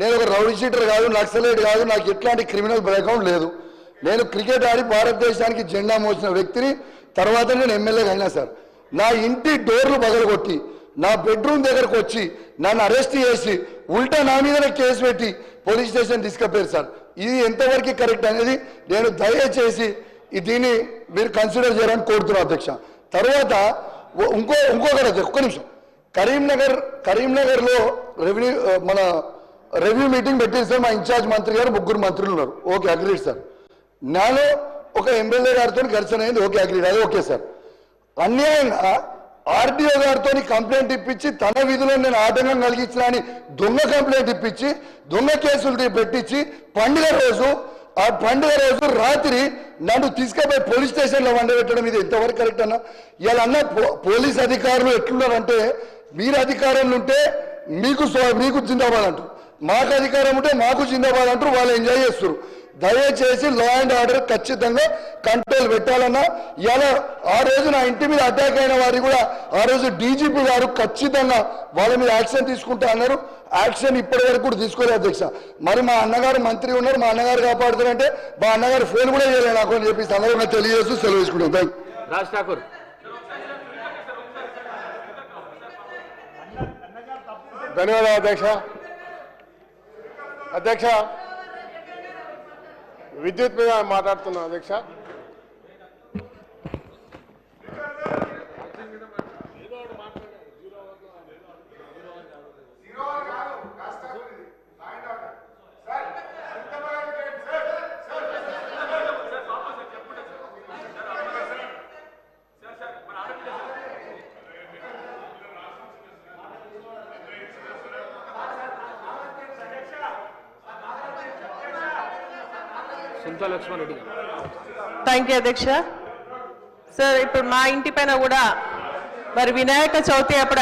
నేను ఒక rowdy sheeter కాదు నక్సలైట్ కాదు నాకు ఎట్లాంటి క్రిమినల్ బ్యాక్గ్రౌండ్ లేదు. నేను క్రికెట్ ఆడి భారతదేశానికి జెండా మోసిన వ్యక్తిని తర్వాత నేను ఎమ్మెల్యేగా అయినా సార్. నా ఇంటి డోర్లు పగలగొట్టి నా బెడ్రూమ్ దగ్గరకు వచ్చి నన్ను అరెస్ట్ చేసి ఉల్టా నా మీదనే కేసు పెట్టి పోలీస్ స్టేషన్ తీసుకుపోయారు సార్. ఇది ఎంతవరకు కరెక్ట్ అనేది నేను దయచేసి ఈ దీన్ని మీరు కన్సిడర్ చేయాలని కోరుతున్నాను అధ్యక్ష. తర్వాత ఇంకో ఇంకొకటి అధ్యక్ష, ఒక్క నిమిషం. కరీంనగర్ కరీంనగర్లో రెవెన్యూ మన రెవెన్యూ మీటింగ్ పెట్టింది సార్ మా ఇన్ఛార్జ్ మంత్రి గారు ముగ్గురు మంత్రులు ఉన్నారు. Okay agreed sir. నాలో ఒక ఎమ్మెల్యే గారితో ఘర్షణ అయింది. Okay agreed. అది ఓకే సార్. అన్యాయంగా ఆర్డీఓ గారితో కంప్లైంట్ ఇప్పించి తన విధులో నేను ఆటంకం కలిగించిన అని దొంగ కంప్లైంట్ ఇప్పించి దొంగ కేసులు పెట్టించి పండుగ రోజు ఆ పండుగ రోజు రాత్రి నన్ను తీసుకుపోయి పోలీస్ స్టేషన్లో వండబెట్టడం ఇది ఎంతవరకు కరెక్ట్ అన్న? ఇలా అన్న పో- పోలీస్ అధికారులు ఎట్లున్నారంటే మీరు అధికారంలో ఉంటే మీకు మీకు జిందాబాద్ అంటారు. మాకు అధికారం ఉంటే మాకు జిందాబాద్ అంటారు వాళ్ళు ఎంజాయ్ చేస్తారు. దయచేసి లా అండ్ ఆర్డర్ ఖచ్చితంగా కంట్రోల్ పెట్టాలన్నా ఇలా ఆ రోజు నా ఇంటి మీద అటాక్ అయిన వారి కూడా ఆ రోజు డీజీపీ గారు ఖచ్చితంగా వాళ్ళ మీద యాక్షన్ తీసుకుంటా అన్నారు. యాక్షన్ ఇప్పటి వరకు కూడా తీసుకోలేదు అధ్యక్ష. మరి మా అన్నగారు మంత్రి ఉన్నారు మా అన్నగారు కాపాడుతారంటే మా అన్నగారు ఫోన్ కూడా చేయలేదు నాకు అని చెప్పి సందర్భంగా తెలియజేస్తూ సెలవు తీసుకుంటాం థ్యాంక్ యూ. రాజ్ ఠాకూర్. ధన్యవాదాలు అధ్యక్ష అధ్యక్ష విద్యుత్ మీద మాట్లాడుతున్నా అధ్యక్ష థ్యాంక్ యూ అధ్యక్ష. సార్ ఇప్పుడు మా ఇంటి పైన కూడా మరి వినాయక చవితి అప్పుడు